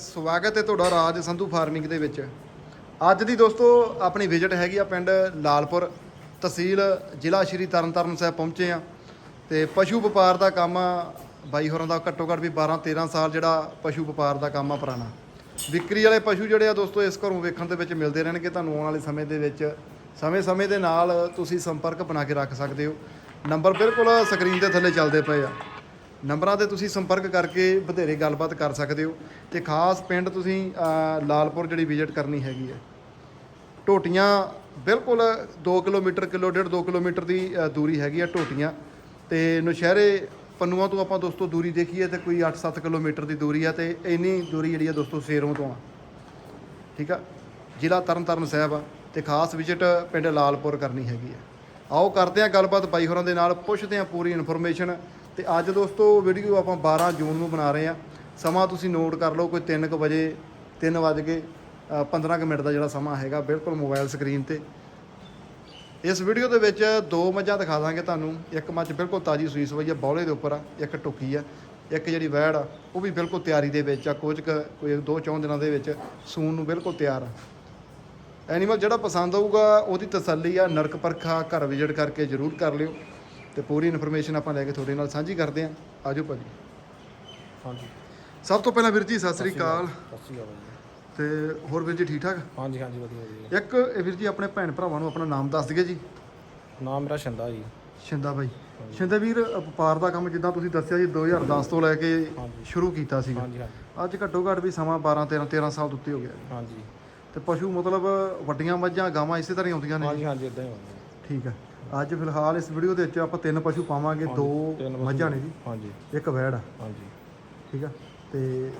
ਸਵਾਗਤ ਹੈ ਤੁਹਾਡਾ ਰਾਜ ਸੰਧੂ ਫਾਰਮਿੰਗ ਦੇ ਵਿੱਚ। ਅੱਜ ਦੀ ਦੋਸਤੋ ਆਪਣੀ ਵਿਜ਼ਿਟ ਹੈਗੀ ਆ ਪਿੰਡ ਲਾਲਪੁਰ ਤਹਿਸੀਲ ਜ਼ਿਲ੍ਹਾ ਸ਼੍ਰੀ ਤਰਨਤਾਰਨ ਸਾਹਿਬ ਪਹੁੰਚੇ ਆ। ਤੇ ਪਸ਼ੂ ਵਪਾਰ ਦਾ ਕੰਮ ਆ, ਬਾਈ ਹੋਰਾਂ ਦਾ ਘੱਟੋ ਘੱਟ ਵੀ 12 13 ਸਾਲ ਜਿਹੜਾ ਪਸ਼ੂ ਵਪਾਰ ਦਾ ਕੰਮ ਆ ਪੁਰਾਣਾ। ਵਿਕਰੀ ਵਾਲੇ ਪਸ਼ੂ ਜਿਹੜੇ ਆ ਦੋਸਤੋ ਇਸ ਘਰੋਂ ਵੇਖਣ ਦੇ ਵਿੱਚ ਮਿਲਦੇ ਰਹਿਣਗੇ ਤੁਹਾਨੂੰ ਆਉਣ ਵਾਲੇ ਸਮੇਂ ਦੇ ਵਿੱਚ। ਸਮੇਂ-ਸਮੇਂ ਦੇ ਨਾਲ ਤੁਸੀਂ ਸੰਪਰਕ ਬਣਾ ਕੇ ਰੱਖ ਸਕਦੇ ਹੋ। ਨੰਬਰ ਬਿਲਕੁਲ ਸਕਰੀਨ ਦੇ ਥੱਲੇ ਚੱਲਦੇ ਪਏ ਆ। ਨੰਬਰਾਂ ਤੇ ਤੁਸੀਂ ਸੰਪਰਕ ਕਰਕੇ ਬਥੇਰੇ ਗੱਲਬਾਤ ਕਰ ਸਕਦੇ ਹੋ ਤੇ ਖਾਸ ਪਿੰਡ ਤੁਸੀਂ ਲਾਲਪੁਰ ਜਿਹੜੀ ਵਿਜ਼ਿਟ ਕਰਨੀ ਹੈਗੀ ਹੈ। ਟੋਟੀਆਂ ਬਿਲਕੁਲ 2 ਕਿਲੋਮੀਟਰ, ਕਿਲੋ ਡੇਢ 2 ਕਿਲੋਮੀਟਰ ਦੀ ਦੂਰੀ ਹੈਗੀ ਆ ਟੋਟੀਆਂ ਤੇ ਨੁਸ਼ਹਿਰੇ ਪੰਨੂਆਂ ਤੋਂ ਆਪਾਂ ਦੋਸਤੋ ਦੂਰੀ ਦੇਖੀਏ ਤੇ ਕੋਈ 8-7 ਕਿਲੋਮੀਟਰ ਦੀ ਦੂਰੀ ਆ ਤੇ ਇੰਨੀ ਦੂਰੀ ਜਿਹੜੀ ਆ ਦੋਸਤੋ ਸੇਰੋਂ ਤੋਂ ਆ। ਠੀਕ ਆ? ਜ਼ਿਲ੍ਹਾ ਤਰਨਤਾਰਨ ਸਾਹਿਬ ਆ ਤੇ ਖਾਸ ਵਿਜ਼ਿਟ ਪਿੰਡ ਲਾਲਪੁਰ ਕਰਨੀ ਹੈਗੀ ਆ। ਆਓ ਕਰਦੇ ਆ ਗੱਲਬਾਤ ਬਾਈ ਹੋਰਾਂ ਦੇ ਨਾਲ, ਪੁੱਛਦੇ ਆ ਪੂਰੀ ਇਨਫੋਰਮੇਸ਼ਨ ਤੇ ਅੱਜ ਦੋਸਤੋ ਵੀਡੀਓ ਆਪਾਂ 12 ਜੂਨ ਨੂੰ ਬਣਾ ਰਹੇ ਆ ਸਮਾਂ ਤੁਸੀਂ ਨੋਟ ਕਰ ਲਓ ਕੋਈ 3:00 ਵਜੇ 3 ਵਜ ਕੇ ਅ, 15 ਕੁ ਮਿੰਟ ਦਾ ਜਿਹੜਾ ਸਮਾਂ ਹੈਗਾ ਬਿਲਕੁਲ ਮੋਬਾਈਲ ਸਕਰੀਨ ਤੇ। ਇਸ ਵੀਡੀਓ ਦੇ ਵਿੱਚ ਦੋ ਮੱਝਾਂ ਦਿਖਾ ਦਾਂਗੇ ਤੁਹਾਨੂੰ। ਇੱਕ ਮੱਝ ਬਿਲਕੁਲ ਤਾਜੀ ਸੂਈ ਸਵਾਈ ਆ ਬੌਲੇ ਦੇ ਉੱਪਰ ਆ ਇੱਕ ਟੁੱਕੀ ਆ। ਇੱਕ ਜਿਹੜੀ ਵੈੜ ਆ ਉਹ ਵੀ ਬਿਲਕੁਲ ਤਿਆਰੀ ਦੇ ਵਿੱਚ ਆ ਕੁਝ ਕੁ ਕੋਈ ਦੋ ਚੌਂ ਦਿਨਾਂ ਦੇ ਵਿੱਚ ਸੂਣ ਨੂੰ ਬਿਲਕੁਲ ਤਿਆਰ ਆ। ਐਨੀਮਲ ਜਿਹੜਾ ਪਸੰਦ ਆਊਗਾ ਉਹਦੀ ਤਸੱਲੀ ਆ ਨਰਕ ਪਰਖਾ ਘਰ ਵਿਜ਼ਿਟ ਕਰਕੇ ਜ਼ਰੂਰ ਕਰ ਲਿਓ। ਤੇ ਪੂਰੀ ਇਨਫੋਰਮੇਸ਼ਨ ਆਪਾਂ ਲੈ ਕੇ ਤੁਹਾਡੇ ਨਾਲ ਸਾਂਝੀ ਕਰਦੇ ਆਂ ਆਜੋ ਭਾਜੀ। ਹਾਂਜੀ। ਸਭ ਤੋਂ ਪਹਿਲਾਂ ਵੀਰ ਜੀ ਸਤਿ ਸ੍ਰੀ ਅਕਾਲ। ਸਤਿ ਸ਼੍ਰੀ ਅਕਾਲ ਜੀ। ਤੇ ਹੋਰ ਵੀਰ ਜੀ ਠੀਕ ਠਾਕ? ਹਾਂਜੀ ਹਾਂਜੀ ਵਧੀਆ ਵਧੀਆ ਇੱਕ ਇਹ ਵੀਰ ਜੀ ਆਪਣੇ ਭੈਣ ਭਰਾਵਾਂ ਨੂੰ ਆਪਣਾ ਨਾਮ ਦੱਸ ਦਈਏ ਜੀ। ਨਾਮ ਮੇਰਾ ਸ਼ੰਦਾ ਜੀ। ਸ਼ਿੰਦਾ ਬਾਈ। ਸ਼ਿੰਦਾ ਵੀਰ ਵਪਾਰ ਦਾ ਕੰਮ ਜਿੱਦਾਂ ਤੁਸੀਂ ਦੱਸਿਆ ਜੀ 2010 ਤੋਂ ਲੈ ਕੇ ਹਾਂਜੀ। ਸ਼ੁਰੂ ਕੀਤਾ ਸੀਗਾ ਹਾਂਜੀ ਹਾਂਜੀ। ਅੱਜ ਘੱਟੋ ਘੱਟ ਵੀ ਸਮਾਂ 12 13 13 ਸਾਲ ਦੇ ਉੱਤੇ ਹੋ ਗਿਆ ਜੀ। ਹਾਂਜੀ। ਤੇ ਪਸ਼ੂ ਮਤਲਬ ਵੱਡੀਆਂ ਮੱਝਾਂ ਗਾਵਾਂ ਇਸੇ ਤਰ੍ਹਾਂ ਹੀ ਆਉਂਦੀਆਂ ਨੇ ਹਾਂਜੀ ਹਾਂਜੀ ਇਦਾਂ ਹੀ ਹੁੰਦਾ ਠੀਕ ਹੈ। ਅੱਜ ਫਿਲਹਾਲ ਇਸ ਵੀਡੀਓ ਦੇ ਵਿੱਚ ਆਪਾਂ ਤਿੰਨ ਪਸ਼ੂ ਪਾਵਾਂਗੇ ਦੋ ਤਿੰਨ ਪਸ਼ੂ। ਮੱਝਾਂ ਨੇ ਜੀ ਹਾਂਜੀ। ਇੱਕ ਵੈੜ ਆ। ਹਾਂਜੀ। ਠੀਕ ਆ? ਤੇ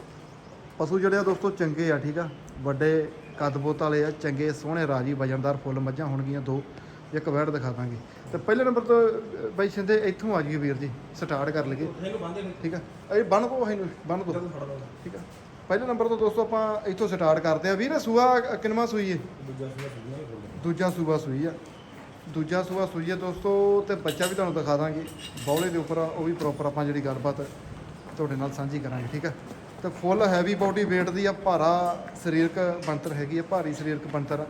ਪਸ਼ੂ ਜਿਹੜੇ ਆ ਦੋਸਤੋ ਚੰਗੇ ਆ ਠੀਕ ਆ? ਵੱਡੇ ਕਦਬੋਤ ਵਾਲੇ ਆ ਚੰਗੇ ਸੋਹਣੇ ਰਾਜੀ ਵਜਨਦਾਰ ਫੁੱਲ ਮੱਝਾਂ ਹੋਣਗੀਆਂ ਦੋ ਇੱਕ ਵੈੜ ਦਿਖਾ ਦਾਂਗੇ। ਤੇ ਪਹਿਲੇ ਨੰਬਰ ਤੋਂ ਅ, ਬਾਈ ਸਿੰਦੇ ਇੱਥੋਂ ਆ ਜਾਈਏ ਵੀਰ ਜੀ ਸਟਾਰਟ ਕਰ ਲਈਏ। ਠੀਕ ਆ? ਇਹ ਬਣ ਕੋ ਇਹਨੂੰ ਬਣ ਦੋ ਠੀਕ ਆ? ਪਹਿਲੇ ਨੰਬਰ ਤੋਂ ਦੋਸਤੋ ਆਪਾਂ ਇੱਥੋਂ ਸਟਾਰਟ ਕਰਦੇ ਆ। ਵੀਰ ਸੂਆ ਕਿੰਨਵਾਂ ਸੂਈ ਹੈ ਦੂਜਾ ਸੂਆ ਸੂਈ ਆ। ਦੂਜਾ ਸੂਆ ਸੂਈ ਆ ਦੋਸਤੋ ਤੇ ਬੱਚਾ ਵੀ ਤੁਹਾਨੂੰ ਦਿਖਾ ਦਾਂਗੇ। ਬੌਲੇ ਦੇ ਉੱਪਰ ਉਹ ਵੀ ਪ੍ਰੋਪਰ ਆਪਾਂ ਜਿਹੜੀ ਗੱਲਬਾਤ ਤੁਹਾਡੇ ਨਾਲ ਸਾਂਝੀ ਕਰਾਂਗੇ ਠੀਕ ਆ? ਤੇ ਫੁੱਲ ਹੈਵੀ ਬਾਡੀ weight ਦੀ ਆ ਭਾਰਾ ਸਰੀਰਕ ਬਣਤਰ ਹੈਗੀ ਆ ਭਾਰੀ ਸਰੀਰਕ ਬਣਤਰ ਆ।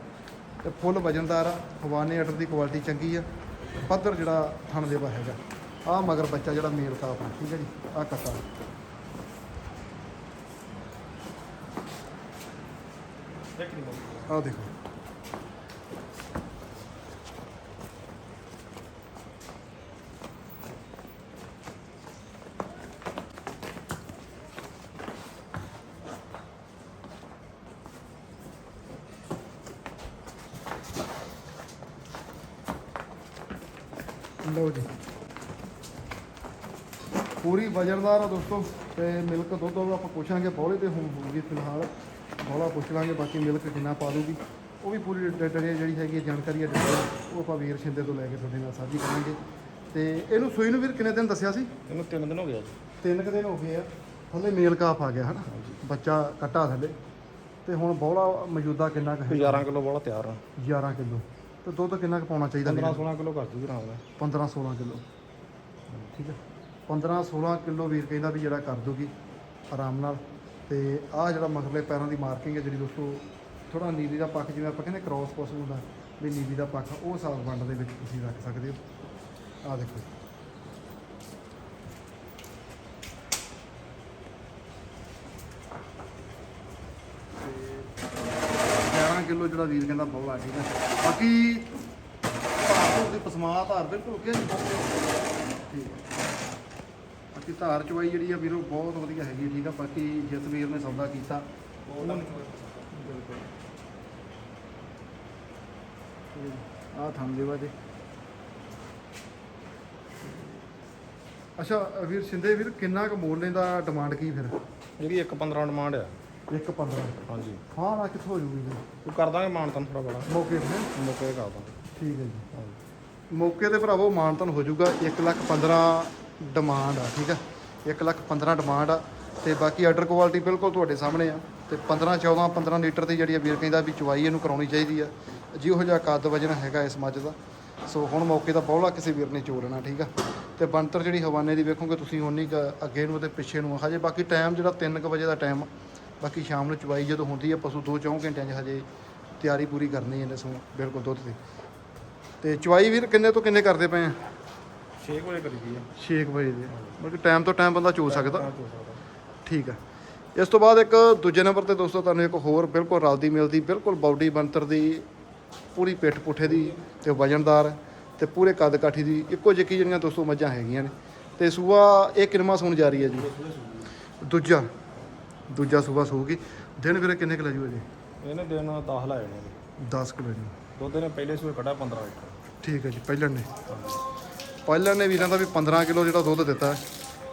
ਤੇ ਫੁੱਲ ਵਜਨਦਾਰ ਆ ਹਵਾਨੇ ਆਰਡਰ ਦੀ ਕੁਆਲਿਟੀ ਚੰਗੀ ਆ ਪੱਧਰ ਜਿਹੜਾ ਥਣ ਦੇਵਾ ਹੈਗਾ। ਆ ਮਗਰ ਬੱਚਾ ਜਿਹੜਾ ਮੇਲ ਦਾ ਆਪਣਾ ਠੀਕ ਹੈ ਜੀ? ਆ ਕੱਟਾ। ਆ ਦੇਖੋ ਲਓ ਜੀ ਪੂਰੀ ਵਜਨਦਾਰ ਆ ਦੋਸਤੋ ਤੇ ਮਿਲਕ ਦੁੱਧ ਉਹ ਆਪਾਂ ਪੁੱਛਾਂਗੇ ਬੋਲੇ ਤੇ ਹੁਣ ਹੋਊਗੀ ਫਿਲਹਾਲ। ਬੋਲਾ ਪੁੱਛ ਲਾਂਗੇ ਬਾਕੀ ਮਿਲਕ ਕਿੰਨਾ ਪਾ ਦੂਗੀ। ਉਹ ਵੀ ਪੂਰੀ ਡਿਟੇਲ ਜਿਹੜੀ ਹੈਗੀ ਹੈ ਜਾਣਕਾਰੀ ਹੈ ਉਹ ਆਪਾਂ ਵੀਰ ਸ਼ਿੰਦੇ ਤੋਂ ਲੈ ਕੇ ਤੁਹਾਡੇ ਨਾਲ ਸਾਂਝੀ ਕਰਾਂਗੇ। ਤੇ ਇਹਨੂੰ ਸੂਈ ਨੂੰ ਵੀਰ ਕਿੰਨੇ ਦਿਨ ਦੱਸਿਆ ਸੀ? ਇਹਨੂੰ ਤਿੰਨ ਦਿਨ ਹੋ ਗਿਆ ਜੀ। ਤਿੰਨ ਕੁ ਦਿਨ ਹੋ ਗਏ ਆ। ਥੱਲੇ ਮੇਲ ਕਾਫ ਆ ਗਿਆ ਹਨਾ? ਬੱਚਾ ਕੱਟਾ ਥੱਲੇ। ਤੇ ਹੁਣ ਬੋਲਾ ਮੌਜੂਦਾ ਕਿੰਨਾ ਕੁ ਹੈ 11 ਕਿਲੋ ਵਾਲਾ ਤਿਆਰ ਆ। 11 ਕਿਲੋ। ਤੇ ਦੁੱਧ ਕਿੰਨਾ ਕੁ ਪਾਉਣਾ ਚਾਹੀਦਾ 15 16 ਕਿਲੋ ਕਰ ਦੂਗੀ ਆਰਾਮ ਨਾਲ 15 16 ਕਿਲੋ। ਠੀਕ ਹੈ 15 16 ਕਿਲੋ ਵੀਰ ਕਹਿੰਦਾ ਵੀ ਜਿਹੜਾ ਕਰ ਦੂਗੀ, ਆਰਾਮ ਨਾਲ। ਤੇ ਆਹ ਜਿਹੜਾ ਮਗਰਲੇ ਪੈਰਾਂ ਦੀ ਮਾਰਕਿੰਗ ਹੈ ਜਿਹੜੀ ਦੋਸਤੋ ਥੋੜਾ ਨੀਲੀ ਦਾ ਪੱਖ, ਜਿਵੇਂ ਆਪਾਂ ਕਹਿੰਦੇ ਕ੍ਰਾਸ ਪਸ਼ੂ ਹੁੰਦਾ, ਵੀ ਨੀਲੀ ਦਾ ਪੱਖ, ਉਹ ਹਿਸਾਬ ਵੰਡ ਦੇ ਵਿੱਚ ਤੁਸੀਂ ਰੱਖ ਸਕਦੇ ਹੋ। ਆਹ ਦੇਖੋ ਤੇ 11 ਕਿਲੋ ਜਿਹੜਾ ਵੀਰ ਕਹਿੰਦਾ ਬਹੁਤ ਆ ਠੀਕ ਹੈ। ਬਾਕੀ ਭਾਰ ਦੀ ਪਸਮਾ ਧਾਰ ਬਿਲਕੁਲ ਓਕੇ ਠੀਕ ਹੈ। ਬਾਕੀ ਧਾਰ ਚਵਾਈ ਜਿਹੜੀ ਆ ਵੀਰੋ ਬਹੁਤ ਵਧੀਆ ਹੈਗੀ ਠੀਕ ਆ ਬਾਕੀ ਜਿਸ ਵੀਰ ਨੇ ਸੌਦਾ ਕੀਤਾ। ਆ ਥੰਮ ਦੇਵਾ ਜੀ ਅੱਛਾ ਵੀਰ ਸਿੰਦੇ ਵੀਰ ਕਿੰਨਾ ਕੁ ਮੋਲ ਲੈਂਦਾ ਡਿਮਾਂਡ ਕੀ ਫਿਰ? ਜਿਹੜੀ 1 15 ਡਿਮਾਂਡ ਆ। 1 15 ਹਾਂਜੀ। ਹਾਂ ਨਾ ਕਿੱਥੋਂ ਹੋ ਜੂਗੀ ਜੀ? ਉਹ ਕਰ ਦਾਂਗੇ ਮਾਨਤਨ ਥੋੜਾ ਬੜਾ ਮੌਕੇ ਤੇ। ਮੌਕੇ ਕਰ ਦਾਂਗੇ। ਠੀਕ ਹੈ ਜੀ। ਮੌਕੇ ਤੇ ਭਰਾਵੋ ਮਾਨਤਨ ਹੋ ਜਾਊਗਾ 1 ਲੱਖ 15 ਡਿਮਾਂਡ ਆ, ਠੀਕ ਆ? 1 ਲੱਖ 15 ਡਿਮਾਂਡ ਆ, ਤੇ ਬਾਕੀ ਆਰਡਰ ਕੁਆਲਿਟੀ ਬਿਲਕੁਲ ਤੁਹਾਡੇ ਸਾਹਮਣੇ ਆ। ਤੇ 15 14 15 ਲੀਟਰ ਦੀ ਜਿਹੜੀ ਆ ਵੀਰ ਕਹਿੰਦਾ ਵੀ ਚਵਾਈ ਇਹਨੂੰ ਕਰਾਉਣੀ ਚਾਹੀਦੀ ਆ। ਜਿਹੋ ਜਿਹਾ ਕੱਦ ਵਜਨ ਹੈਗਾ ਇਸ ਮੱਝ ਦਾ। ਸੋ ਹੁਣ ਮੌਕੇ ਦਾ ਬਹੁਲਾ ਕਿਸੇ ਵੀਰ ਨੇ ਚੋਲਣਾ ਠੀਕ ਆ? ਤੇ ਬੰਤਰ ਜਿਹੜੀ ਹਵਾਨੇ ਦੀ ਵੇਖੋਗੇ ਤੁਸੀਂ ਉਨੀ ਕੁ ਅੱਗੇ ਨੂੰ ਤੇ ਪਿੱਛੇ ਨੂੰ ਹਜੇ ਬਾਕੀ ਟਾਈਮ ਜਿਹੜਾ 3 ਵਜੇ ਦਾ ਟਾਈਮ ਬਾਕੀ ਸ਼ਾਮ ਨੂੰ ਚਵਾਈ ਜਦੋਂ ਹੁੰਦੀ ਆ, ਪਸ਼ੂ 2-4 ਘੰਟਿਆਂ 'ਚ ਹਜੇ ਤਿਆਰੀ ਪੂਰੀ ਕਰਨੀ ਇਹਨੇ ਸੋ ਬਿਲਕੁਲ ਦੁੱਧ ਦੀ। ਤੇ ਚਵਾਈ ਵੀਰ ਕਿੰਨੇ ਤੋਂ ਕਿੰਨੇ ਕਰਦੇ ਪਏ ਆ? 6 ਵਜੇ ਕਰੀ ਦੀ ਆ 6 ਵਜੇ ਦੇ ਮਤਲਬ ਟਾਈਮ ਤੋਂ ਟਾਈਮ ਬੰਦਾ ਚੋ ਸਕਦਾ। ਤਾਂ ਚੋ ਸਕਦਾ। ਠੀਕ ਆ। ਇਸ ਤੋਂ ਬਾਅਦ ਇੱਕ ਦੂਜੇ ਨੰਬਰ ਤੇ ਦੋਸਤੋ ਤੁਹਾਨੂੰ ਇੱਕ ਹੋਰ ਬਿਲਕੁਲ ਰਲਦੀ ਮਿਲਦੀ ਬਿਲਕੁਲ ਬਾਡੀ ਬੰਤਰ ਦੀ ਪੂਰੀ ਪਿੱਠ ਪੁੱਠੇ ਦੀ ਤੇ ਵਜਨਦਾਰ ਤੇ ਪੂਰੇ ਕੱਦ ਕਾਠੀ ਦੀ ਇੱਕੋ ਜਿਹੀ ਜਿਹੜੀਆਂ ਦੋਸਤੋ ਮੱਝਾਂ ਹੈਗੀਆਂ ਨੇ। ਤੇ ਸੂਆ ਇਹ ਕਿਨਮਾ ਸੂਣ ਜਾ ਰਹੀ ਹੈ ਜੀ? ਦੂਜਾ। ਦੂਜਾ ਸੂਆ ਸੂਗੀ ਦਿਨ ਵੀਰੇ ਕਿੰਨੇ ਕੁ ਲੈ ਜੂ ਜੀ? ਇਹਨੇ ਦਿਨ 10 ਲਾਏ ਨੇ। 10 ਕਿਲੋ ਜੀ ਦੁੱਧ ਨੇ ਪਹਿਲੇ ਸੂਏ ਕੱਢਾ 15 ਲੀਟਰ ਠੀਕ ਹੈ ਜੀ ਪਹਿਲਣ ਨੇ। ਪਹਿਲਾਂ ਨੇ ਵੀਰਾਂ ਦਾ ਵੀ 15 ਕਿਲੋ ਜਿਹੜਾ ਦੁੱਧ ਦਿੱਤਾ ਹੈ।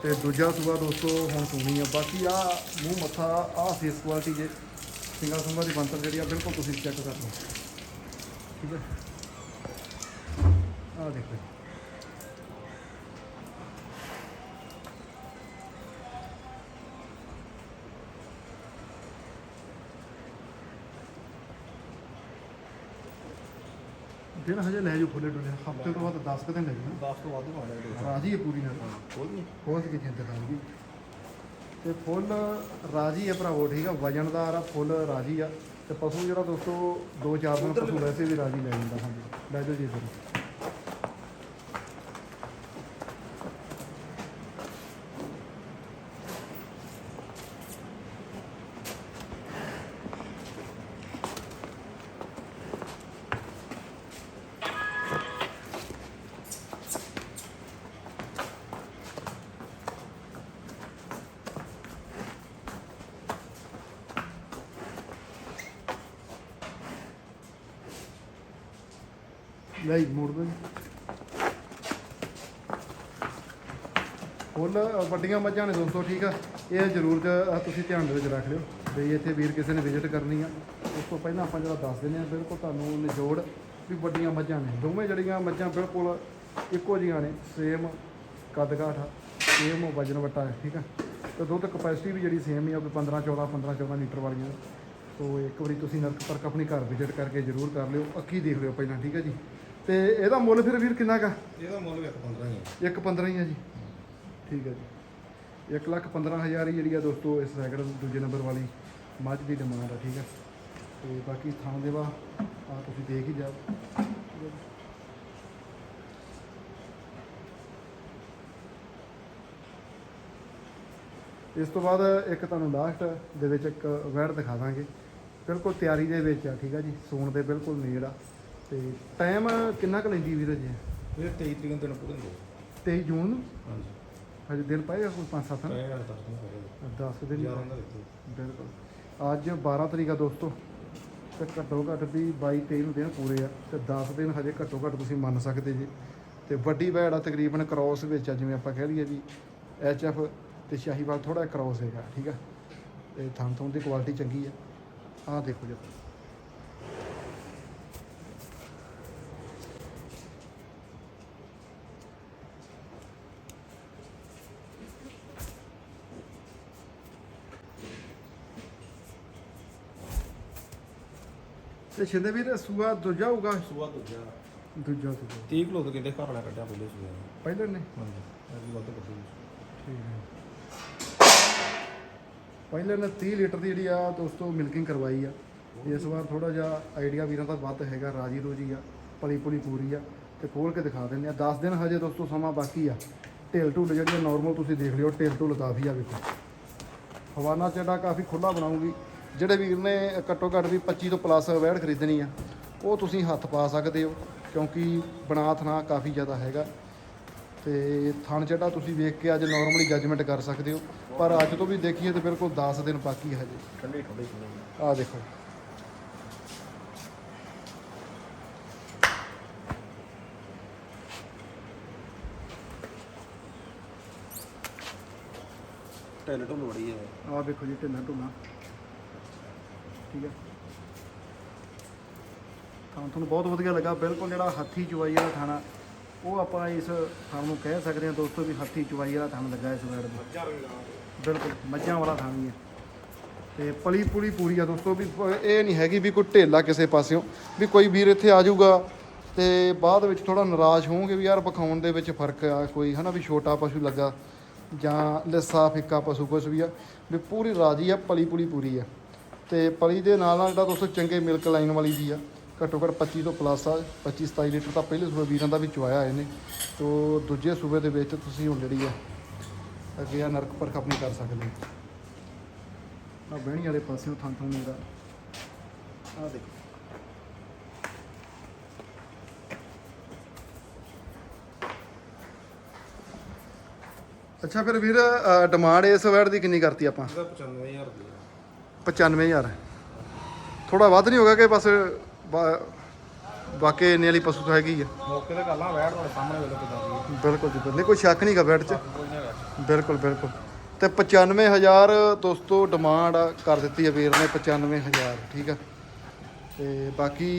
ਤੇ ਦੂਜਾ ਸੂਆ ਦੋਸਤੋ, ਹੁਣ ਸੂਣੀ ਆ। ਬਾਕੀ ਆ ਮੂੰਹ, ਮੱਥਾ, ਆ ਫੇਸ ਕੁਆਲਿਟੀ ਜੇ ਸਿੰਗਲ ਸੰਭਾ ਦੀ ਬੰਤਰ ਜਿਹੜੀ ਆ, ਬਿਲਕੁਲ ਤੁਸੀਂ ਚੈੱਕ ਕਰ ਲਓ। ਠੀਕ ਹੈ? ਆ ਦੇਖੋ ਦਿਨ ਹਜੇ ਲੈ ਜਾਓ ਫੁੱਲੇ ਡੁੱਲੇ। ਹਫ਼ਤੇ ਤੋਂ ਬਾਅਦ 10 ਕੁ ਦਿਨ ਲੈ ਜਾਓ 10 ਤੋਂ ਵੱਧ ਹੋ ਜਾਣੇ ਰਾਜੀ ਹੈ ਪੂਰੀ ਨਾਲ ਕੋਈ ਨਹੀਂ ਬਹੁਤ ਕੀ ਚਿੰਤਾ ਕਰਾਂਗੀ ਤੇ ਫੁੱਲ ਰਾਜੀ ਹੈ ਭਰਾਵੋ ਠੀਕ ਆ? ਵਜਨਦਾਰ ਆ ਫੁੱਲ ਰਾਜੀ ਆ। ਤੇ ਪਸ਼ੂ ਜਿਹੜਾ ਦੋਸਤੋ 2-4 ਦਿਨ ਪਸ਼ੂ ਵੈਸੇ ਵੀ ਰਾਜੀ ਲੈ ਜਾਂਦਾ ਹਾਂਜੀ ਲੈ ਜਾਓ ਜੀ ਫਿਰ ਲੈ ਮੋੜ ਦੋ ਜੀ। ਫੁੱਲ ਵੱਡੀਆਂ ਮੱਝਾਂ ਨੇ ਦੋਸਤੋ, ਠੀਕ ਆ? ਇਹ ਜ਼ਰੂਰ ਤੁਸੀਂ ਧਿਆਨ ਦੇ ਵਿੱਚ ਰੱਖ ਲਿਓ ਵੀ ਇੱਥੇ ਵੀਰ ਕਿਸੇ ਨੇ ਵਿਜ਼ਿਟ ਕਰਨੀ ਆ। ਉਸ ਤੋਂ ਪਹਿਲਾਂ ਆਪਾਂ ਜਿਹੜਾ ਦੱਸ ਦਿੰਦੇ ਆ, ਬਿਲਕੁਲ ਤੁਹਾਨੂੰ ਨਿਜੋੜ ਵੀ ਵੱਡੀਆਂ ਮੱਝਾਂ ਨੇ। ਦੋਵੇਂ ਜਿਹੜੀਆਂ ਮੱਝਾਂ ਬਿਲਕੁਲ ਇੱਕੋ ਜਿਹੀਆਂ ਨੇ ਸੇਮ ਕੱਦ ਕਾਠ ਆ ਸੇਮ ਵਜਨ ਵਟਾ ਹੈ, ਠੀਕ ਆ? ਤੇ ਦੁੱਧ ਕਪੈਸਿਟੀ ਵੀ ਜਿਹੜੀ ਸੇਮ ਹੀ ਆ ਕੋਈ 15 14 15 14 ਲੀਟਰ ਵਾਲੀਆਂ। ਸੋ ਇੱਕ ਵਾਰੀ ਤੁਸੀਂ ਨਰਕ ਪਰਕ ਆਪਣੀ ਘਰ ਵਿਜ਼ਿਟ ਕਰਕੇ ਜ਼ਰੂਰ ਕਰ ਲਿਓ, ਅੱਖੀ ਦੇਖ ਲਿਓ ਪਹਿਲਾਂ, ਠੀਕ ਆ ਜੀ? ਤੇ ਇਹਦਾ ਮੁੱਲ ਫਿਰ ਵੀਰ ਕਿੰਨਾ ਕਾ ਇਹਦਾ ਮੁੱਲ ਵੀ 15 ਹੀ ਹੈ ਇੱਕ 15 ਹੀ ਆ ਜੀ। ਠੀਕ ਹੈ ਜੀ। ਇੱਕ ਲੱਖ 15 ਹਜ਼ਾਰ ਹੀ ਜਿਹੜੀ ਆ ਦੋਸਤੋ ਇਸ ਸੈਕਿੰਡ ਦੂਜੇ ਨੰਬਰ ਵਾਲੀ ਮੱਝ ਦੀ ਡਿਮਾਂਡ ਆ ਠੀਕ ਹੈ ਤੇ ਬਾਕੀ ਥਾਂ ਦੇਵਾ ਆ ਤੁਸੀਂ ਦੇਖ ਹੀ ਜਾਓ। ਇਸ ਤੋਂ ਬਾਅਦ ਇੱਕ ਤੁਹਾਨੂੰ ਲਾਸਟ ਦੇ ਵਿੱਚ ਇੱਕ ਵੈੜ ਦਿਖਾ ਦਾਂਗੇ। ਬਿਲਕੁਲ ਤਿਆਰੀ ਦੇ ਵਿੱਚ ਆ ਠੀਕ ਆ ਜੀ। ਸੂਣ ਦੇ ਬਿਲਕੁਲ ਨੇੜ ਆ। ਤੇ ਟਾਈਮ ਕਿੰਨਾ ਕੁ ਲੈਂਦੀ ਵੀਰ ਜੀ ਇਹ 23 ਤਰੀਕ ਨੂੰ ਦਿਨ ਪੂਰੇ ਹੁੰਦੇ 23 ਜੂਨ? ਨੂੰ ਹਾਂਜੀ। ਹਜੇ ਦਿਨ ਪਏਗਾ ਕੋਈ 5-7 ਦਿਨ? ਇਹ 10 ਦਿਨ ਹੋ ਗਏ 10 ਦਿਨ ਹੀ 11 ਦਾ ਦਿੱਤੇ। ਬਿਲਕੁਲ। ਅੱਜ 12 ਤਰੀਕ ਆ ਦੋਸਤੋ ਤੇ ਘੱਟੋ ਘੱਟ ਵੀ 22 23 ਨੂੰ ਦਿਨ ਪੂਰੇ ਆ ਤੇ 10 ਦਿਨ ਹਜੇ ਘੱਟੋ ਘੱਟ ਤੁਸੀਂ ਮੰਨ ਸਕਦੇ ਜੀ। ਤੇ ਵੱਡੀ ਵੈੜ ਆ ਤਕਰੀਬਨ ਕ੍ਰਾਸ ਵਿੱਚ ਆ ਜਿਵੇਂ ਆਪਾਂ ਕਹਿ ਲਈਏ ਵੀ ਐਚ ਐਫ ਤੇ ਸ਼ਾਹੀਵਾਲ ਥੋੜਾ ਕ੍ਰਾਸ ਹੈਗਾ ਠੀਕ ਆ? ਤੇ ਥਣ ਥਣ ਦੀ ਕੁਆਲਿਟੀ ਚੰਗੀ ਆ। ਆਹ ਦੇਖੋ ਜੀ ਤੇ ਸ਼ਿੰਦੇ ਵੀਰ ਸੂਆ ਦੂਜਾ ਹੋਊਗਾ? ਸੂਆ ਦੂਜਾ। ਦੂਜਾ ਸੂਆ 30 ਕਿਲੋ ਤੋਂ ਕਿਤੇ ਘਰ ਵਾਲਾ ਕੱਢਿਆ ਪਹਿਲੇ ਨੇ। ਪਹਿਲਾਂ ਨੇ? ਹਾਂਜੀ ਇਹ ਵੱਧ ਕੱਢੀ ਠੀਕ ਹੈ। ਪਹਿਲਾਂ ਨੇ 30 ਲੀਟਰ ਦੀ ਜਿਹੜੀ ਆ ਦੋਸਤੋ ਮਿਲਕਿੰਗ ਕਰਵਾਈ ਆ। ਇਸ ਵਾਰ ਥੋੜਾ ਜਿਹਾ ਆਈਡੀਆ ਵੀਰਾਂ ਦਾ ਵੱਧ ਹੈਗਾ ਰਾਜੀ ਰੋਜੀ ਆ ਪਲੀ ਪੁਲੀ ਪੂਰੀ ਆ ਤੇ ਖੋਲ ਕੇ ਦਿਖਾ ਦਿੰਦੇ ਆ। 10 ਦਿਨ ਹਜੇ ਦੋਸਤੋ ਸਮਾਂ ਬਾਕੀ ਆ। ਢਿੱਲ ਢੁੱਲ ਜਿਹੜੀ ਨਾਰਮਲ ਤੁਸੀਂ ਦੇਖ ਲਿਓ ਢਿੱਲ ਢੁੱਲ ਕਾਫੀ ਆ ਵੇਖੋ। ਹਵਾਨਾ ਚੱਡਾ ਕਾਫੀ ਖੁੱਲਾ ਬਣਾਉਂਗੀ ਜਿਹੜੇ ਵੀਰ ਨੇ ਘੱਟੋ ਘੱਟ ਵੀ 25 ਤੋਂ ਪਲੱਸ ਵੈੜ ਖਰੀਦਣੀ ਆ ਉਹ ਤੁਸੀਂ ਹੱਥ ਪਾ ਸਕਦੇ ਹੋ ਕਿਉਂਕਿ ਬਣਾ ਥਣਾ ਕਾਫੀ ਜ਼ਿਆਦਾ ਹੈਗਾ। ਤੇ ਥਣ ਜਿਹੜਾ ਤੁਸੀਂ ਵੇਖ ਕੇ ਅੱਜ ਨਾਰਮਲੀ ਜੱਜਮੈਂਟ ਕਰ ਸਕਦੇ ਹੋ ਪਰ ਅੱਜ ਤੋਂ ਵੀ ਦੇਖੀਏ ਤਾਂ ਬਿਲਕੁਲ 10 ਦਿਨ ਬਾਕੀ ਹੈ ਹਜੇ। ਠੰਡੀ ਠੰਡੀ ਠੰਡੀ। ਆਹ ਦੇਖੋ। ਢੁੱਲ ਬੜੀ ਹੈ ਆਹ ਦੇਖੋ ਜੀ ਢਿੱਲਾ ਢੁੱਲਾ ਠੀਕ ਹੈ। ਤਾਂ ਤੁਹਾਨੂੰ ਬਹੁਤ ਵਧੀਆ ਲੱਗਾ। ਬਿਲਕੁਲ ਜਿਹੜਾ ਹੱਥੀ ਚੁਆਈ ਵਾਲਾ ਥਾਣਾ ਉਹ ਆਪਾਂ ਇਸ ਥਾਂ ਨੂੰ ਕਹਿ ਸਕਦੇ ਹਾਂ ਦੋਸਤੋ ਵੀ ਹੱਥੀ ਚੁਆਈ ਵਾਲਾ ਥਾਂ ਲੱਗਾ ਇਸ ਵੈੜ ਦਾ ਬਿਲਕੁਲ ਮੱਝਾਂ ਵਾਲਾ ਥਾਂ ਹੀ ਹੈ। ਤੇ ਪਲੀ ਪੁਲੀ ਪੂਰੀ ਆ ਦੋਸਤੋ ਵੀ ਇਹ ਨਹੀਂ ਹੈਗੀ ਵੀ ਕੋਈ ਢੇਲਾ ਕਿਸੇ ਪਾਸਿਓਂ ਵੀ ਕੋਈ ਵੀਰ ਇੱਥੇ ਆ ਜਾਊਗਾ ਤੇ ਬਾਅਦ ਵਿੱਚ ਥੋੜਾ ਨਾਰਾਜ਼ ਹੋਵੋਗੇ ਵੀ ਯਾਰ ਵਿਖਾਉਣ ਦੇ ਵਿੱਚ ਫ਼ਰਕ ਆ ਕੋਈ ਹਨਾ ਵੀ ਛੋਟਾ ਪਸ਼ੂ ਲੱਗਾ ਜਾਂ ਲਿੱਸਾ ਫਿੱਕਾ ਪਸ਼ੂ ਕੁਛ ਵੀ ਆ ਵੀ ਪੂਰੀ ਰਾਜੀ ਆ ਪਲੀ ਪੁਲੀ ਪੂਰੀ ਆ। ਤੇ ਪਲੀ ਦੇ ਨਾਲ ਨਾਲ ਜਿਹੜਾ ਦੋਸਤੋ ਚੰਗੇ ਮਿਲਕ ਲਾਈਨ ਵਾਲੀ ਵੀ ਆ, ਘੱਟੋ ਘੱਟ 25 ਤੋਂ ਪਲੱਸ ਆ 25 27 ਲੀਟਰ ਤਾਂ ਪਹਿਲੇ ਸੂਬੇ ਵੀਰਾਂ ਦਾ ਵੀ ਚੁਆਇਆ ਇਹਨੇ, ਤੋਂ ਦੂਜੇ ਸੂਬੇ ਦੇ ਵਿੱਚ ਤੁਸੀਂ ਹੁਣ ਜਿਹੜੀ ਆ, ਅੱਗੇ ਆ ਨਰਕ ਪਰਖ ਆਪਣੀ ਕਰ ਸਕਦੇ ਆ ਬਹਿਣੀ ਵਾਲੇ ਪਾਸਿਓਂ ਥਾਂ ਥਾਂ ਮੇਰਾ ਆ ਦੇਖੋ। ਅੱਛਾ ਫਿਰ ਵੀਰ ਡਿਮਾਂਡ ਇਸ ਵੈਟ ਦੀ ਕਿੰਨੀ ਕਰਤੀ ਆਪਾਂ? ਇਹਦਾ 95000 ਰੁਪਏ। 95000 ਥੋੜਾ ਵੱਧ ਨਹੀਂ ਹੋਗਾ ਕਿ ਬਸ ਵਾਕਈ ਇੰਨੇ ਵਾਲੀ ਪਸ਼ੂ ਤਾਂ ਹੈਗੀ ਆ। ਮੌਕੇ ਤੇ ਗੱਲਾਂ ਬੈਠ ਤੁਹਾਡੇ ਸਾਹਮਣੇ ਵੇਲੇ ਕਿਦਾਂ ਦੀ ਬਿਲਕੁਲ ਜੀ। ਨਹੀਂ ਕੋਈ ਸ਼ੱਕ ਨਹੀਂਗਾ ਬੈਡ 'ਚ। ਬਿਲਕੁਲ ਬਿਲਕੁਲ। ਤੇ 95000 ਦੋਸਤੋ ਡਿਮਾਂਡ ਕਰ ਦਿੱਤੀ ਹੈ ਵੀਰ ਨੇ 95000 ਠੀਕ ਆ। ਤੇ ਬਾਕੀ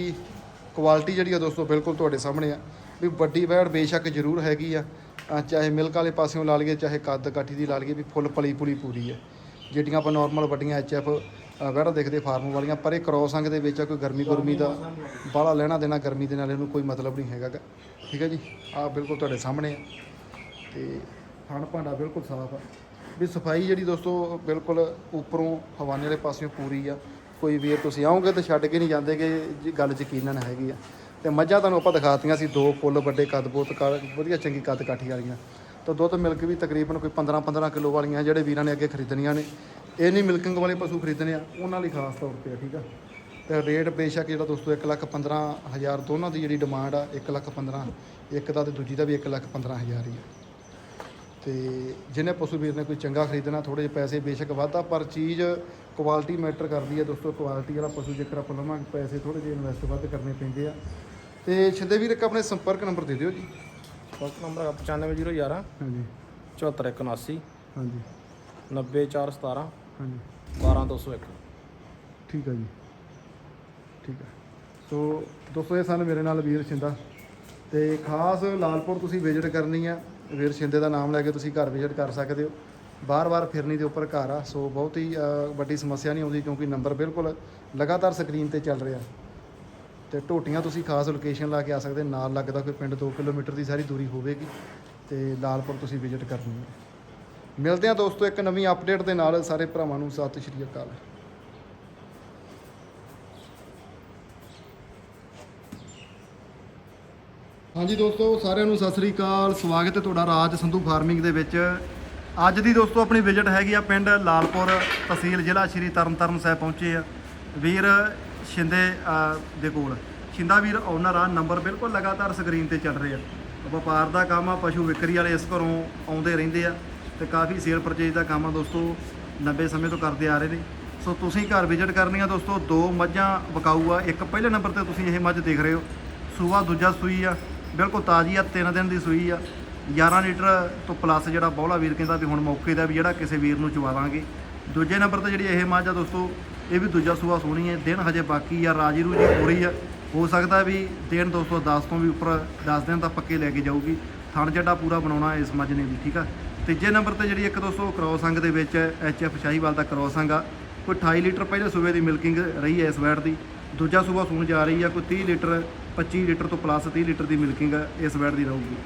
ਕੁਆਲਿਟੀ ਜਿਹੜੀ ਆ ਦੋਸਤੋ ਬਿਲਕੁਲ ਤੁਹਾਡੇ ਸਾਹਮਣੇ ਆ। ਵੀ ਵੱਡੀ ਵੈੜ ਬੇਸ਼ੱਕ ਜ਼ਰੂਰ ਹੈਗੀ ਆ। ਚਾਹੇ ਮਿਲਕ ਵਾਲੇ ਪਾਸਿਓਂ ਲਾ ਲਈਏ ਚਾਹੇ ਕੱਦ ਕਾਠੀ ਦੀ ਲਾ ਲਈਏ ਵੀ ਫੁੱਲ ਪਲੀ ਪੁਲੀ ਪੂਰੀ ਹੈ ਜਿਹੜੀਆਂ ਆਪਾਂ ਨਾਰਮਲ ਵੱਡੀਆਂ ਐਚਐਫ ਵੈੜਾਂ ਦੇਖਦੇ ਫਾਰਮ ਵਾਲੀਆਂ, ਪਰ ਇਹ ਕ੍ਰੋਸ ਦੇ ਵਿੱਚ ਆ, ਕੋਈ ਗਰਮੀ ਗੁਰਮੀ ਦਾ ਬਾਹਲਾ ਲੈਣਾ ਦੇਣਾ, ਗਰਮੀ ਦੇ ਨਾਲ ਇਹਨੂੰ ਕੋਈ ਮਤਲਬ ਨਹੀਂ ਹੈਗਾ ਠੀਕ ਹੈ ਜੀ? ਆਹ ਬਿਲਕੁਲ ਤੁਹਾਡੇ ਸਾਹਮਣੇ ਆ। ਤੇ ਥਣ ਭਾਂਡਾ ਬਿਲਕੁਲ ਸਾਫ਼ ਆ। ਵੀ ਸਫ਼ਾਈ ਜਿਹੜੀ ਦੋਸਤੋ, ਬਿਲਕੁਲ ਉੱਪਰੋਂ ਹਵਾਨੇ ਵਾਲੇ ਪਾਸਿਓਂ ਪੂਰੀ ਆ। ਕੋਈ ਵੀਰ ਤੁਸੀਂ ਆਓਗੇ ਤਾਂ ਛੱਡ ਕੇ ਨਹੀਂ ਜਾਂਦੇ ਕਿ ਜੀ ਗੱਲ ਯਕੀਨਨ ਹੈਗੀ ਆ। ਤੇ ਮੱਝਾਂ ਤੁਹਾਨੂੰ ਆਪਾਂ ਦਿਖਾਤੀਆਂ ਸੀ, ਦੋ ਫੁੱਲ ਵੱਡੇ ਕੱਦ ਬਹੁਤ ਕਾ- ਵਧੀਆ ਚੰਗੀ ਕੱਦ ਕਾਠੀ ਵਾਲੀਆਂ। ਤਾਂ ਦੁੱਧ ਮਿਲਕ ਵੀ ਤਕਰੀਬਨ ਕੋਈ 15 15 ਕਿਲੋ ਵਾਲੀਆਂ ਜਿਹੜੇ ਵੀਰਾਂ ਨੇ ਅੱਗੇ ਖਰੀਦਣੀਆਂ ਨੇ। ਇਹ ਨਹੀਂ ਮਿਲਕਿੰਗ ਵਾਲੇ ਪਸ਼ੂ ਖਰੀਦਣੇ ਆ, ਉਹਨਾਂ ਲਈ ਖਾਸ ਤੌਰ ਤੇ ਆ, ਠੀਕ ਆ। ਤੇ ਰੇਟ ਬੇਸ਼ੱਕ ਜਿਹੜਾ ਦੋਸਤੋ 1 ਲੱਖ 15 ਹਜ਼ਾਰ ਦੋਨਾਂ ਦੀ ਜਿਹੜੀ ਡਿਮਾਂਡ ਆ 1 ਲੱਖ 15 ਇੱਕ ਦਾ ਤੇ ਦੂਜੀ ਦਾ ਵੀ 1 ਲੱਖ 15 ਹਜ਼ਾਰ ਹੀ ਆ। ਤੇ ਜਿਹਨੇ ਪਸ਼ੂ ਵੀਰ ਨੇ ਕੋਈ ਚੰਗਾ ਖਰੀਦਣਾ ਥੋੜੇ ਜਿਹੇ ਪੈਸੇ ਬੇਸ਼ੱਕ ਵਾਧਾ, ਪਰ ਚੀਜ਼ ਕੁਆਲਿਟੀ ਮੈਟਰ ਕਰਦੀ ਹੈ ਦੋਸਤੋ ਕੁਆਲਿਟੀ ਵਾਲਾ ਪਸ਼ੂ ਜੇਕਰ ਆਪਾਂ ਲਵਾਂਗੇ, ਪੈਸੇ ਥੋੜੇ ਜਿਹੇ ਇਨਵੈਸਟ ਵੱਧ ਕਰਨੇ ਪੈਂਦੇ ਆ। ਤੇ ਛਿੰਦੇ ਵੀਰ ਇੱਕ ਆਪਣੇ ਸੰਪਰਕ ਨੰਬਰ ਦੇ ਦਿਓ ਜੀ। ਫਸਟ ਨੰਬਰ ਹੈਗਾ 95011 ਹਾਂਜੀ। 7479 ਹਾਂਜੀ। 90417 ਹਾਂਜੀ। 12201 ਠੀਕ ਆ ਜੀ। ਠੀਕ ਆ। ਸੋ ਦੋਸਤੋ ਇਹ ਸਨ ਮੇਰੇ ਨਾਲ ਵੀਰ ਛਿੰਦਾ ਤੇ ਖਾਸ ਲਾਲਪੁਰ ਤੁਸੀਂ ਵਿਜ਼ਿਟ ਕਰਨੀ ਆ। ਵੀਰ ਛਿੰਦੇ ਦਾ ਨਾਮ ਲੈ ਕੇ ਤੁਸੀਂ ਘਰ ਵਿਜ਼ਿਟ ਕਰ ਸਕਦੇ ਹੋ। ਬਾਰ-ਬਾਰ ਫਿਰਨੀ ਦੇ ਉੱਪਰ ਘਰ ਆ। ਸੋ ਬਹੁਤ ਹੀ ਵੱਡੀ ਸਮੱਸਿਆ ਨਹੀਂ ਆਉਂਦੀ ਕਿਉਂਕਿ ਨੰਬਰ ਬਿਲਕੁਲ ਲਗਾਤਾਰ ਸਕਰੀਨ ਤੇ ਚੱਲ ਰਿਹਾ। ਤੇ ਟੋਟੀਆਂ ਤੁਸੀਂ ਖਾਸ ਲੋਕੇਸ਼ਨ ਲਾ ਕੇ ਆ ਸਕਦੇ, ਨਾਲ ਲੱਗਦਾ ਕੋਈ ਪਿੰਡ 2 ਕਿਲੋਮੀਟਰ ਦੀ ਸਾਰੀ ਦੂਰੀ ਹੋਵੇਗੀ ਤੇ ਲਾਲਪੁਰ ਤੁਸੀਂ ਵਿਜ਼ਿਟ ਕਰਨੀ ਹੈ। ਮਿਲਦੇ ਹਾਂ ਦੋਸਤੋ ਇੱਕ ਨਵੀਂ ਅਪਡੇਟ ਦੇ ਨਾਲ, ਸਾਰੇ ਭਰਾਵਾਂ ਨੂੰ ਸਤਿ ਸ਼੍ਰੀ ਅਕਾਲ। ਹਾਂਜੀ ਦੋਸਤੋ, ਸਾਰਿਆਂ ਨੂੰ ਸਤਿ ਸ੍ਰੀ ਅਕਾਲ। ਸਵਾਗਤ ਹੈ ਤੁਹਾਡਾ ਰਾਜ ਸੰਧੂ ਫਾਰਮਿੰਗ ਦੇ ਵਿੱਚ। ਅੱਜ ਦੀ ਦੋਸਤੋ ਆਪਣੀ ਵਿਜ਼ਿਟ ਹੈਗੀ ਆ ਪਿੰਡ ਲਾਲਪੁਰ ਤਹਿਸੀਲ ਜ਼ਿਲ੍ਹਾ ਸ਼੍ਰੀ ਤਰਨਤਾਰਨ ਸਾਹਿਬ ਪਹੁੰਚੇ ਆ। ਵੀਰ ਸ਼ਿੰਦੇ ਦੇ ਕੋਲ। ਸ਼ਿੰਦਾ ਵੀਰ ਓਨਰ ਆ ਨੰਬਰ ਬਿਲਕੁਲ ਲਗਾਤਾਰ ਸਕਰੀਨ ਤੇ ਚੱਲ ਰਹੇ ਆ। ਵਪਾਰ ਦਾ ਕੰਮ ਆ, ਪਸ਼ੂ ਵਿਕਰੀ ਵਾਲੇ ਇਸ ਘਰੋਂ ਆਉਂਦੇ ਰਹਿੰਦੇ ਆ ਤੇ ਕਾਫੀ ਸੇਲ ਪਰਚੇਜ ਦਾ ਕੰਮ ਆ ਦੋਸਤੋ ਲੰਬੇ ਸਮੇਂ ਤੋਂ ਕਰਦੇ ਆ ਰਹੇ ਨੇ। ਸੋ ਤੁਸੀਂ ਘਰ ਵਿਜ਼ਿਟ ਕਰਨੀ ਆ ਦੋਸਤੋ, ਦੋ ਮੱਝਾਂ ਵਿਕਾਊ ਆ, ਇੱਕ ਪਹਿਲੇ ਨੰਬਰ ਤੇ ਤੁਸੀਂ ਇਹ ਮੱਝ ਦੇਖ ਰਹੇ ਹੋ। ਸੂਆ ਦੂਜਾ ਸੂਈ ਆ, ਬਿਲਕੁਲ ਤਾਜ਼ੀ ਆ, ਤਿੰਨ ਦਿਨ ਦੀ ਸੂਈ ਆ। 11 ਲੀਟਰ ਤੋਂ ਪਲੱਸ ਜਿਹੜਾ ਬੌਲਾ ਵੀਰ ਕਹਿੰਦਾ ਵੀ ਹੁਣ ਮੌਕੇ ਦਾ ਵੀ ਜਿਹੜਾ ਕਿਸੇ ਵੀਰ ਨੂੰ ਚਵਾ ਦਾਂਗੇ। ਦੂਜੇ ਨੰਬਰ ਤੇ ਜਿਹੜੀ ਇਹ ਮੱਝ ਆ ਦੋਸਤੋ ਇਹ ਵੀ ਦੂਜਾ ਸੂਆ ਸੋਹਣੀ ਹੈ, ਦਿਨ ਹਜੇ ਬਾਕੀ ਆ, ਰਾਜੀ ਰੂਜੀ ਹੋ ਰਹੀ ਆ। ਹੋ ਸਕਦਾ ਵੀ ਦਿਨ ਦੋਸਤੋ 10 ਤੋਂ ਵੀ ਉੱਪਰ 10 ਦਿਨ ਤਾਂ ਪੱਕੇ ਲੈ ਕੇ ਜਾਊਗੀ। ਥਣ ਜੱਡਾ ਪੂਰਾ ਬਣਾਉਣਾ ਇਸ ਮੱਝ ਨੇ ਵੀ ਠੀਕ ਆ? ਤੀਜੇ ਨੰਬਰ ਤੇ ਜਿਹੜੀ ਇੱਕ ਦੋਸਤੋ ਕ੍ਰੋਸ ਅੰਗ ਦੇ ਵਿੱਚ ਐਚ ਐਫ ਸ਼ਾਹੀਵਾਲ ਦਾ ਕ੍ਰੋਸ ਅੰਗ ਆ, ਕੋਈ 28 ਲੀਟਰ ਪਹਿਲੇ ਸੂਬੇ ਦੀ ਮਿਲਕਿੰਗ ਰਹੀ ਹੈ ਇਸ ਵੈਟ ਦੀ। ਦੂਜਾ ਸੂਬਾ ਸੂਣ ਜਾ ਰਹੀ ਆ, ਕੋਈ 30 ਲੀਟਰ 25 ਲੀਟਰ ਤੋਂ ਪਲੱਸ 30 ਲੀਟਰ ਦੀ ਮਿਲਕਿੰਗ ਇਸ ਵੈਟ ਦੀ ਰਹੂਗੀ।